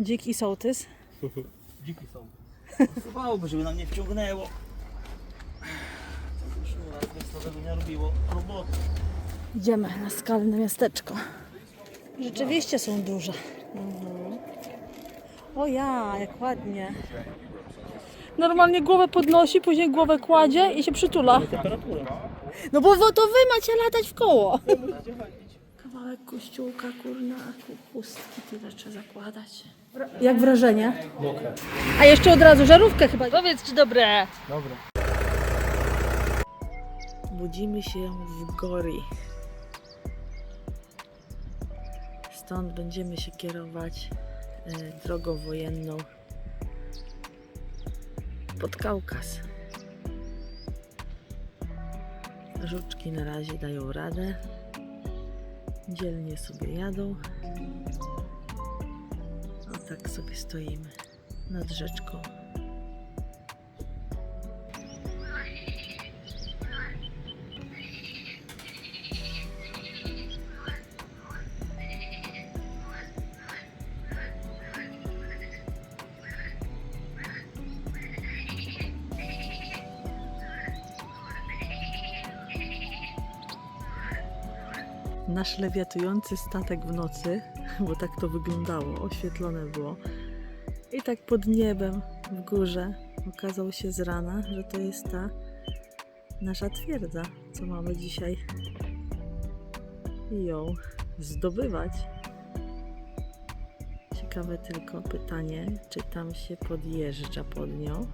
Dziki sołtys. Dziki są. Pasowałoby, żeby nam nie wciągnęło. Sznura z tego nie robiło roboty. Idziemy na skalne miasteczko. Rzeczywiście są duże. Mhm. O ja, jak ładnie. Normalnie głowę podnosi, później głowę kładzie i się przytula. Temperatura. No bo to wy macie latać w koło. Kawałek kościółka, kurna, a chustki tyle trzeba zakładać. Jak wrażenie? Mokre. A jeszcze od razu żarówkę chyba. Powiedz ci dobre. Dobra. Budzimy się w Gori. Stąd będziemy się kierować e, drogą wojenną pod Kaukaz. Żuczki na razie dają radę. Dzielnie sobie jadą. Tak sobie stoimy nad rzeczką. nasz lewiatujący statek w nocy, bo tak to wyglądało, oświetlone było. I tak pod niebem w górze okazało się z rana, że to jest ta nasza twierdza, co mamy dzisiaj ją zdobywać. Ciekawe tylko pytanie, czy tam się podjeżdża pod nią,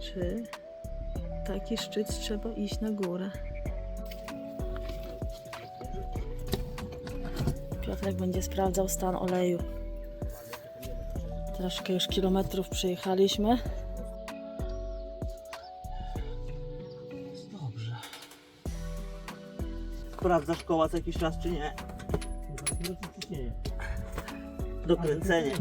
czy taki szczyt trzeba iść na górę. Piotrek będzie sprawdzał stan oleju. Troszkę już kilometrów przejechaliśmy. Dobrze. Sprawdza szkoła co jakiś czas czy nie? Dokręcenie.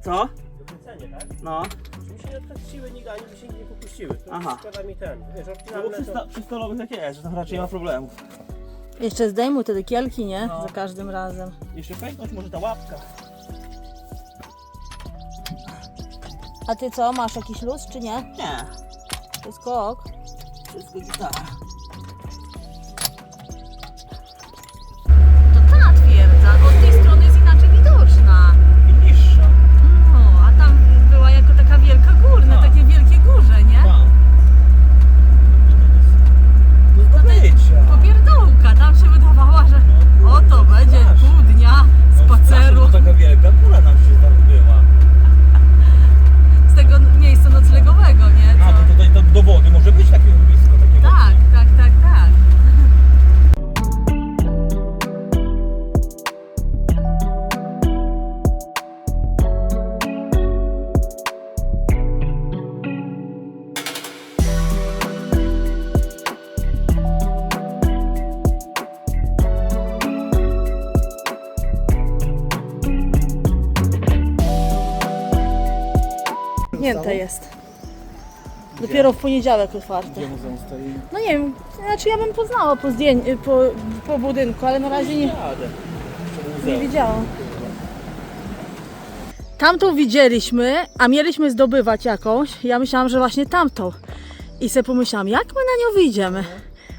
Co? Dokręcenie, tak? No. Mi się tak siły nie ani by się nie popuściły. To Aha. Szkoda mi ten. Wiesz, No bo odpinalne przy, to... sta- przy stolowych tak jest, że tam raczej nie ma problemów. Jeszcze zdejmuj te dekielki, nie? No. Za każdym razem. Jeszcze pęknąć może ta łapka. A ty co, masz jakiś luz czy nie? Nie. Wszystko ok. Wszystko gitara. Zamknięte jest. Dopiero w poniedziałek otwarte. Gdzie muzeum stoi? No nie wiem, znaczy ja bym poznała po, zdjęciu, po, po budynku, ale na razie nie, Jadę. nie widziałam. Tamtą widzieliśmy, a mieliśmy zdobywać jakąś. Ja myślałam, że właśnie tamtą. I sobie pomyślałam, jak my na nią wyjdziemy?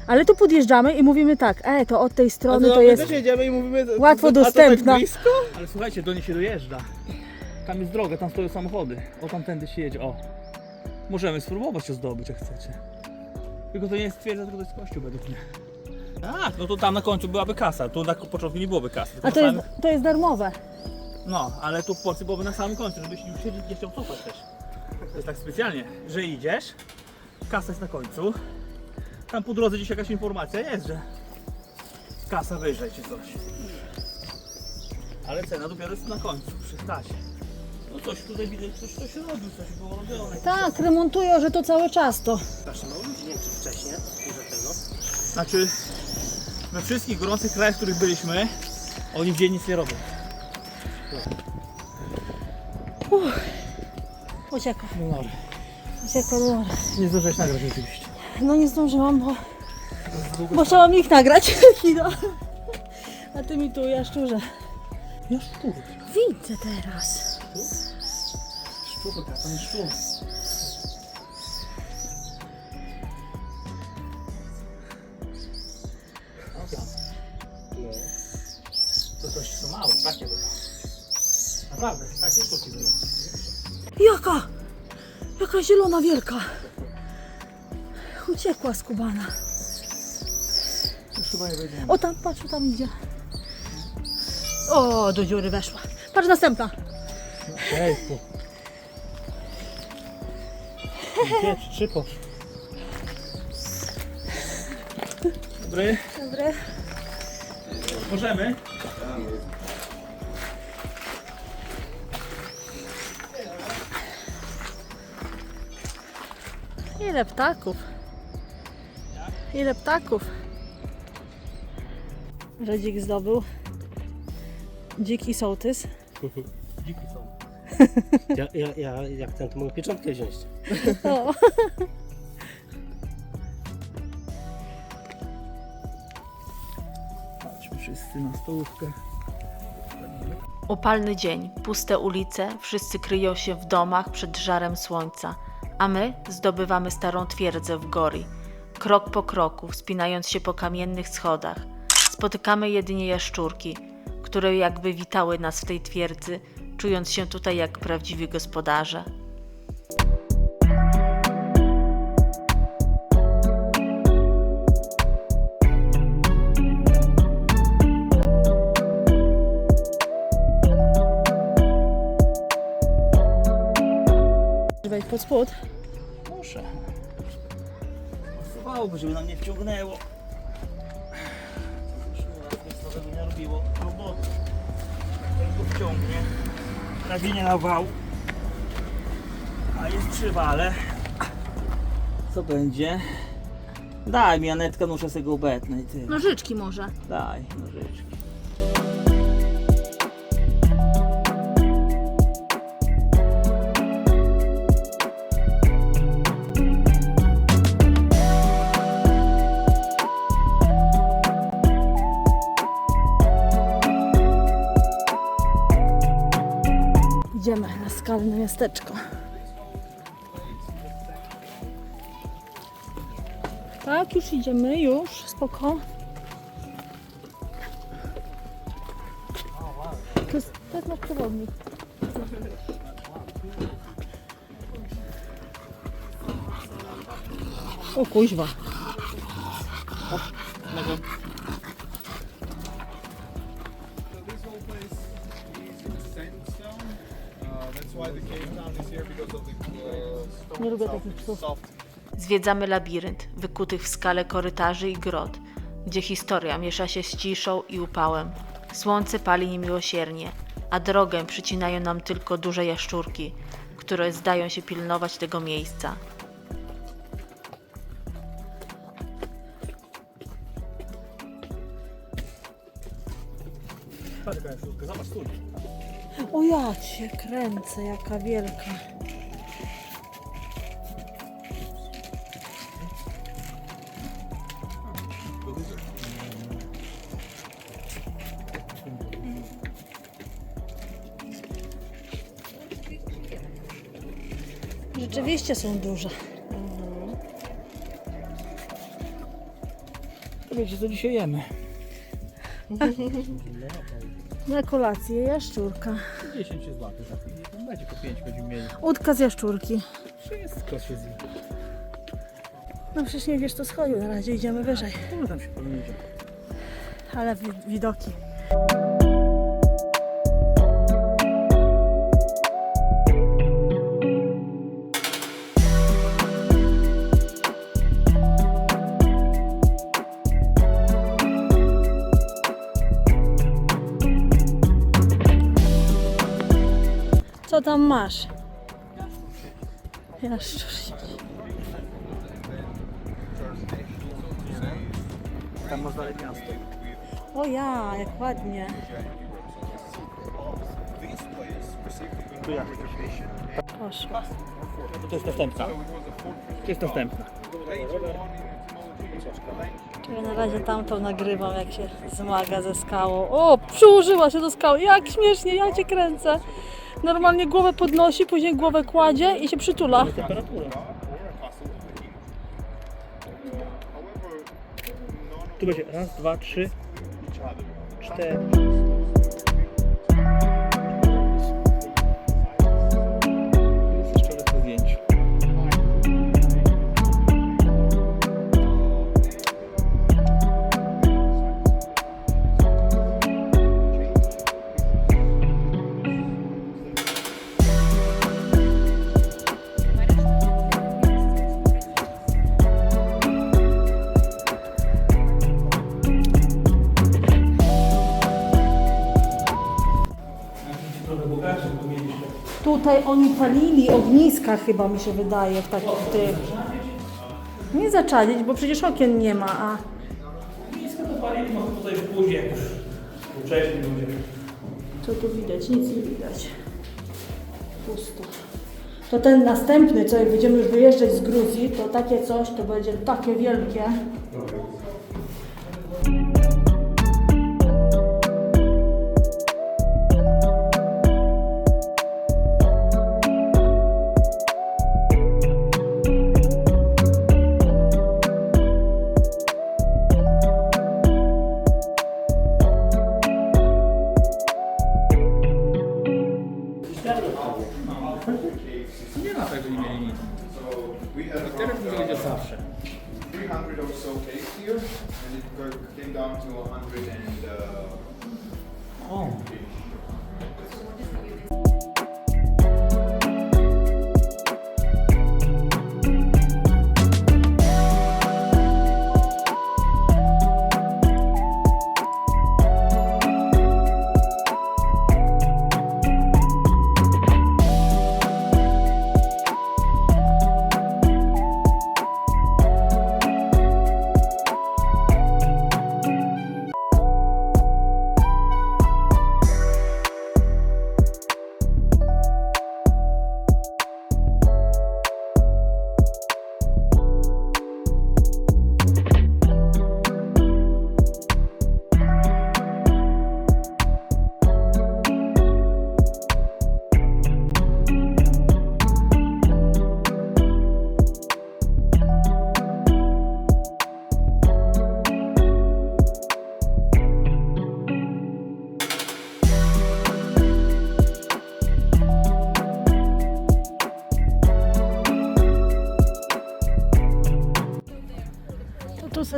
Ale tu podjeżdżamy i mówimy tak, e, to od tej strony to jest... jedziemy i mówimy... łatwo a to dostępna. Tak blisko? Ale słuchajcie, do niej się dojeżdża. Tam jest droga, tam stoją samochody. O, tamtędy się jedzie, o. Możemy spróbować się zdobyć, jak chcecie. Tylko to nie jest twierdza, tylko to jest kościół według mnie. Tak, no to tam na końcu byłaby kasa. Tu na początku nie byłoby kasy. tylko A to na jest, samym- to jest darmowe. No, ale tu w Polsce byłoby na samym końcu, żebyś już się nie chciał cofać też. To jest tak specjalnie, że idziesz, kasa jest na końcu. Tam po drodze gdzieś jakaś informacja jest, że kasa wyżej czy coś. Ale cena dopiero jest na końcu, przy kasie. No coś tutaj widać, coś, coś robił, coś było robione. Tak, remontują, że to cały czas to. Strasznie mało ludzi, nie wiem czy wcześniej, może tego. Znaczy, we wszystkich gorących krajach, w których byliśmy, oni w dzień nic nie robią. Ucieka, No, ucieka, dobra. nie zdążyłeś nagrać oczywiście. No nie zdążyłam, bo, bo chciałam ich nagrać. Chwila. A ty mi tu, ja szczurze. Ja szczur. widzę teraz. To jest szczur. Dobra. No. To coś co małe, takie było. Naprawdę, takie sztuki było. Jaka? Jaka zielona wielka. Uciekła z Kubana. Już chyba nie będziemy. O tam, patrz, tam idzie. O, do dziury weszła. Patrz, następna. Ejku. Dwie czy trzy poszły. Dobry, Dobry. możemy? Ile ptaków? Ile ptaków? Rodzik zdobył dziki sołtys. Dziki są. Ja, ja, ja jak ten, to mogę pieczątkę wziąć. O. Chodźmy wszyscy na stołówkę. Upalny dzień, puste ulice, wszyscy kryją się w domach przed żarem słońca, a my zdobywamy starą twierdzę w Gori. Krok po kroku, wspinając się po kamiennych schodach, spotykamy jedynie jaszczurki, które jakby witały nas w tej twierdzy, czując się tutaj jak prawdziwi gospodarze. Pod spód. Muszę. Pasowałoby, żeby nam nie wciągnęło. Sznura nie robiło roboty. Jak go wciągnie, nawinie na wał. A jest przy wale. Co będzie? Daj mi Anetka, muszę sobie go obetnę i ty. Nożyczki może. Daj, nożyczki. Skalne miasteczko. Tak, już idziemy, już, spoko. To jest, to jest nasz przewodnik. O kuźwa. Nie lubię takich psów. Zwiedzamy labirynt, wykutych w skale korytarzy i grot, gdzie historia miesza się z ciszą i upałem. Słońce pali niemiłosiernie, a drogę przycinają nam tylko duże jaszczurki, które zdają się pilnować tego miejsca. Patrz jaka jest sztuka, zobacz tu. O ja cię kręcę, jaka wielka. Rzeczywiście są duże. To wiecie co dzisiaj jemy? Na kolację jaszczurka. 10 się złapie za chwilę. Będzie po 5 będziemy mieli. Udka z jaszczurki. Wszystko się zje. No przecież nie wiesz, to schodził na razie, idziemy wyżej. Może tam się pomylić. Ale wi- widoki. Masz? Jaszczur. Tam masz dalej miasto. O ja, jak ładnie. Tu jak? Poszło. To jest następna. To jest następna. Ja na razie tamtą nagrywam, jak się zmaga ze skałą. O, przyłożyła się do skały. Jak śmiesznie, ja cię kręcę. Normalnie głowę podnosi, później głowę kładzie i się przytula. Tu będzie raz, dwa, trzy, cztery. Tutaj oni palili ogniska chyba mi się wydaje w takich tych. Nie zaczadzić, bo przecież okien nie ma, a Nisko to palili, może tutaj później, jak już wcześniej ludzie. co tu widać? Nic nie widać. Pusto. To ten następny, co jak będziemy już wyjeżdżać z Gruzji, to takie coś, to będzie takie wielkie.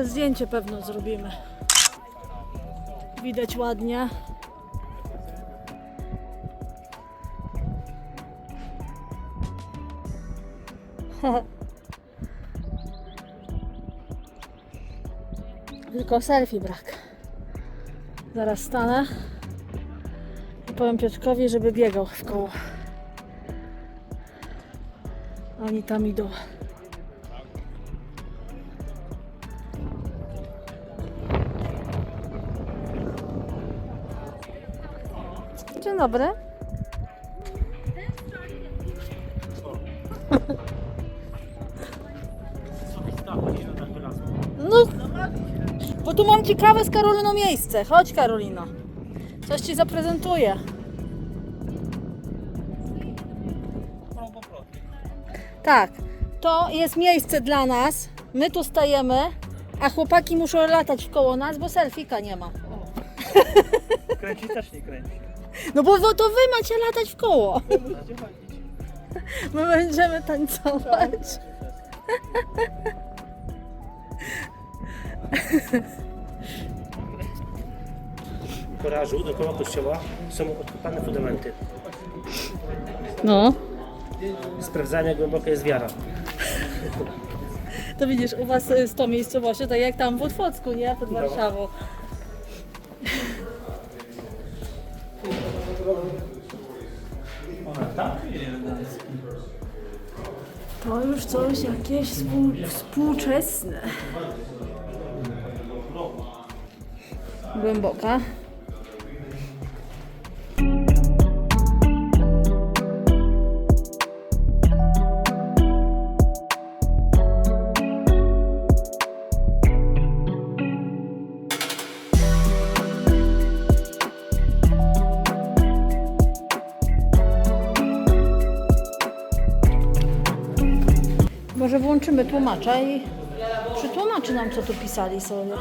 Zdjęcie pewno zrobimy. Widać ładnie. Tylko selfie brak. Zaraz stanę i powiem Piotrkowi, żeby biegał w koło. Oni tam idą. Dzień dobry. No, bo tu mam ciekawe z Karoliną miejsce. Chodź Karolino. Coś Ci zaprezentuję. Tak, to jest miejsce dla nas. My tu stajemy, a chłopaki muszą latać w koło nas, bo selfika nie ma. kręci też nie kręci. No bo to wy macie latać w koło. My będziemy tańcować. W garażu dookoła kościoła są odkopane fundamenty. No. Sprawdzania jak głęboka jest wiara. To widzisz, u was y, z tą miejscowością, tak jak tam w Otwocku, nie? Pod Warszawą. To już coś jakieś współ, współczesne. Głęboka. Tłumacza i przytłumaczy nam, co tu pisali sobie.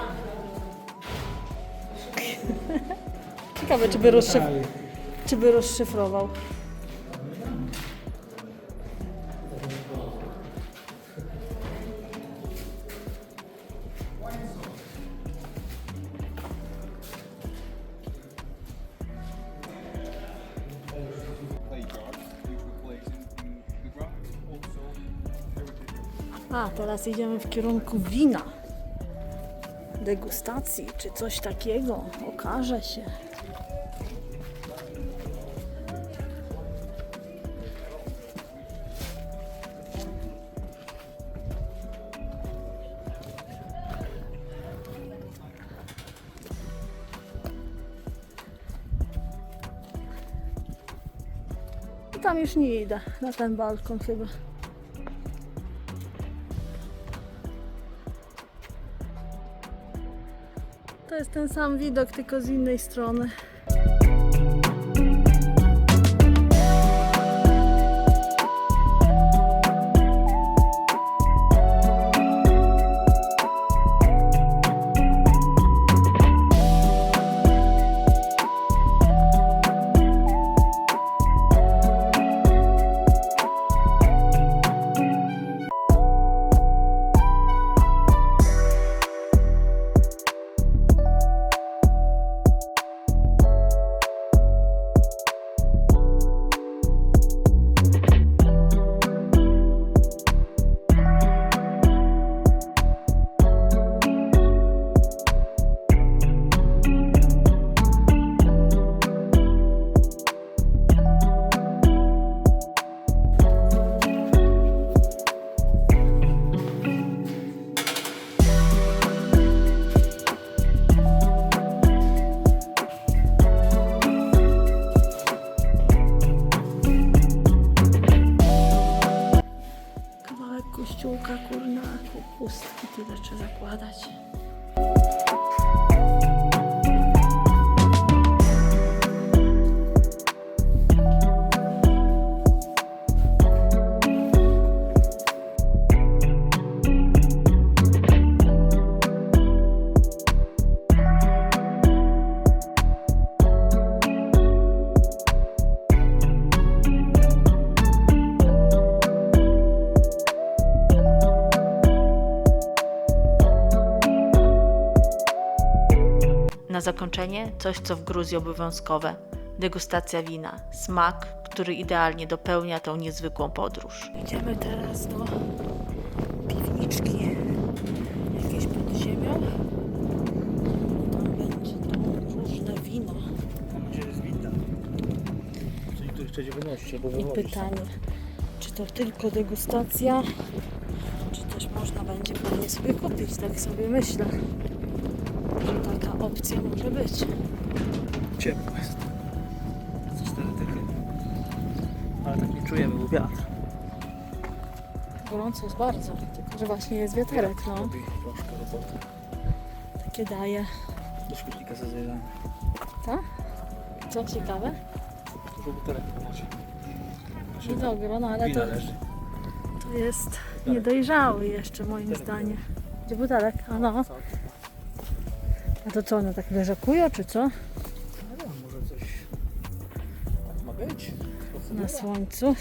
Ciekawe, czy by, rozszyf... czy by rozszyfrował. Heritage. A, teraz idziemy w kierunku wina. Degustacji, czy coś takiego. Okaże się. Tam już nie idę, na ten balkon chyba. To jest ten sam widok, tylko z innej strony. Na zakończenie coś, co w Gruzji obowiązkowe. Degustacja wina. Smak, który idealnie dopełnia tą niezwykłą podróż. Idziemy teraz do piwniczki. Jakieś pod ziemią. Tam będzie to różne wino. Mam nadzieję, że jest winda. Co niektórych trzecie wynosić albo I pytanie, czy to tylko degustacja, czy też można będzie fajnie sobie kupić, tak sobie myślę. Opcja może być. Ciepło jest. Co cztery tychy. Ale tak nie czujemy, bo wiatr. Gorąco jest bardzo, tylko że właśnie jest wiaterek, no. Robi troszkę roboty. Takie daje. Do śmietnika sobie zajrzałem. Co? Co ciekawe? Dużo butelek macie. Widogro, no ale to, to jest niedojrzały jeszcze moim zdaniem. Gdzie butelek? A no. A to co, one tak leżakują, czy co? Nie wiem, może coś ma być. Na słońcu.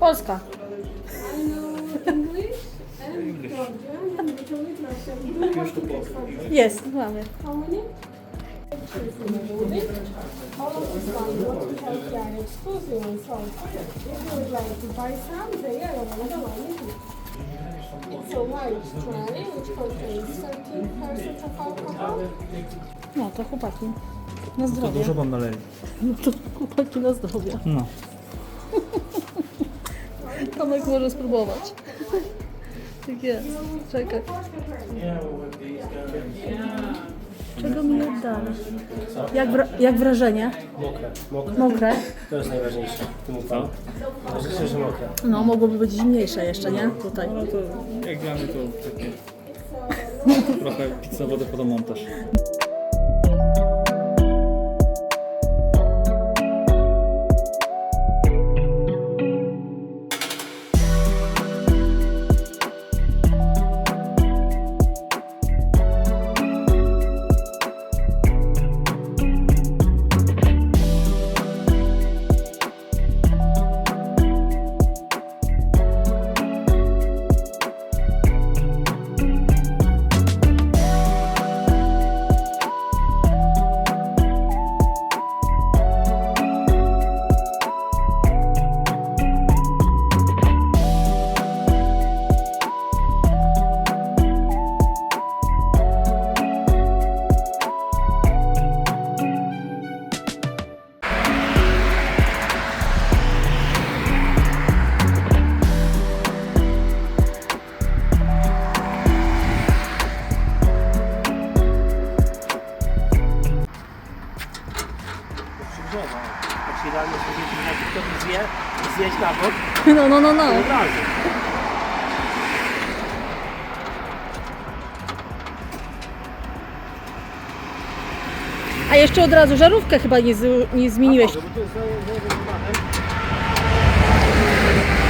Polska. Jest, mamy. How many? All of this one, what we have here, exclusive and so If you would like to buy some, they are available on it. It's a white strand which contains 13% of alcohol. No to chłopaki. Na zdrowie. Dużo wam naleli. No to chłopaki na zdrowie. No. Tomek może spróbować. Tak jest. Czekaj. Czego mi oddali? Jak, wra- jak wrażenie? Mokre, mokre. Mokre? To jest najważniejsze w tym upale. Najważniejsze, że mokre. No, mogłoby być zimniejsze jeszcze, nie? Tutaj. No to jak dla mnie to takie Trochę pizza wodę pod montaż. No, no, no, no. A jeszcze od razu żarówkę chyba nie, z, nie zmieniłeś.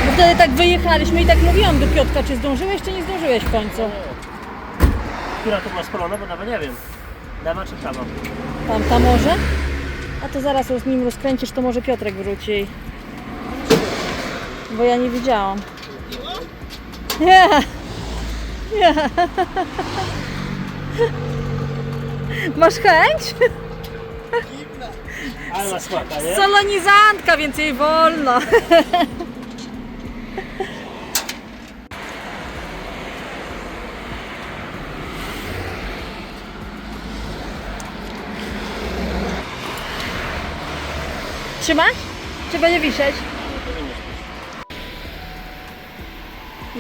Bo wtedy tak wyjechaliśmy i tak mówiłam do Piotka, czy zdążyłeś, czy nie zdążyłeś w końcu. Która to była spalona, bo nawet nie wiem. Lewa czy prawa? Tamta może? A to zaraz z nim rozkręcisz, to może Piotrek wróci. Bo ja nie widziałam. Nie! Nie! Masz chęć? Ale ma słaka, nie? Solonizantka, więc jej wolno. Trzymać? Czy będzie wisieć?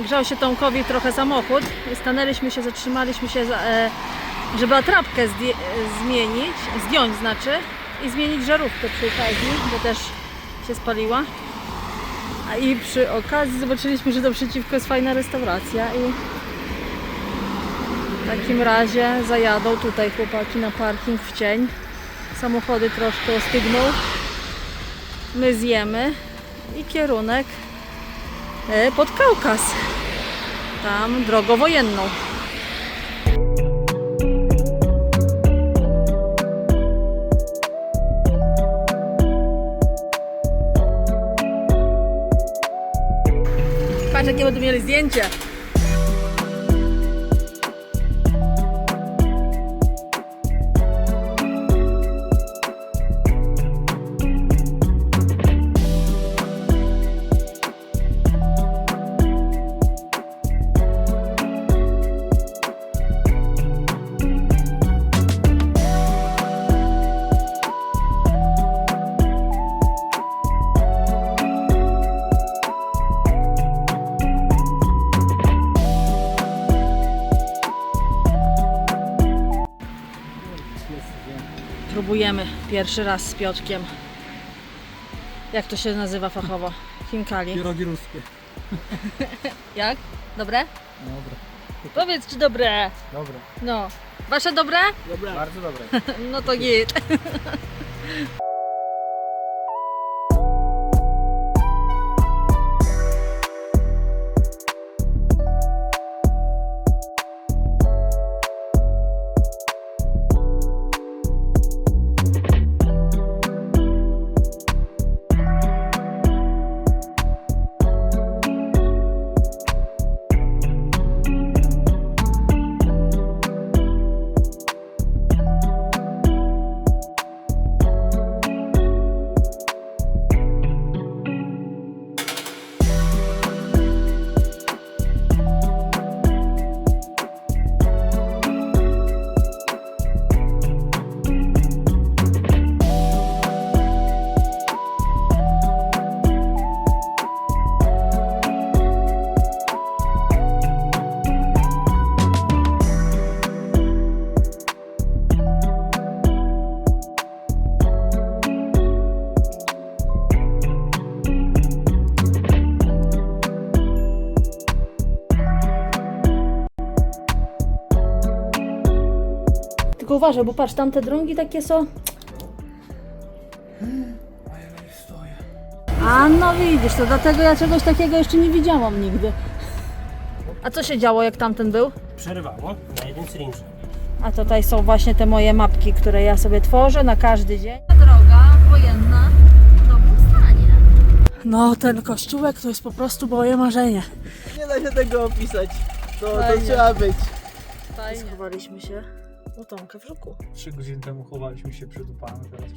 Grzał się Tomkowi trochę samochód stanęliśmy się, zatrzymaliśmy się, e, żeby atrapkę e, zmienić, zdjąć znaczy i zmienić żarówkę przy okazji, bo też się spaliła. A i przy okazji zobaczyliśmy, że to przeciwko jest fajna restauracja i w takim razie zajadą tutaj chłopaki na parking w cień. Samochody troszkę ostygną. My zjemy i kierunek e, pod Kaukaz. Tam drogą wojenną. Patrz jakie będą mieli zdjęcie. Pierwszy raz z Piotrkiem. Jak to się nazywa fachowo? Chinkali. Pierogi ruskie. Jak? Dobre? Dobra. Powiedz czy dobre. Dobra. No. Wasze dobre? Bardzo dobre. No to git. tylko uważaj, bo patrz, tamte drągi takie są. A ja na nich stoję. A no widzisz, to dlatego ja czegoś takiego jeszcze nie widziałam nigdy. A co się działo, jak tamten był? Przerywało na jeden cylindrze. A tutaj są właśnie te moje mapki, które ja sobie tworzę na każdy dzień. Droga wojenna w dobrym stanie. No, ten kościółek to jest po prostu moje marzenie. Nie da się tego opisać. To, to Fajnie. trzeba być. Schowaliśmy się u Tomka w żuku. Trzy godziny temu chowaliśmy się przed upałem, teraz.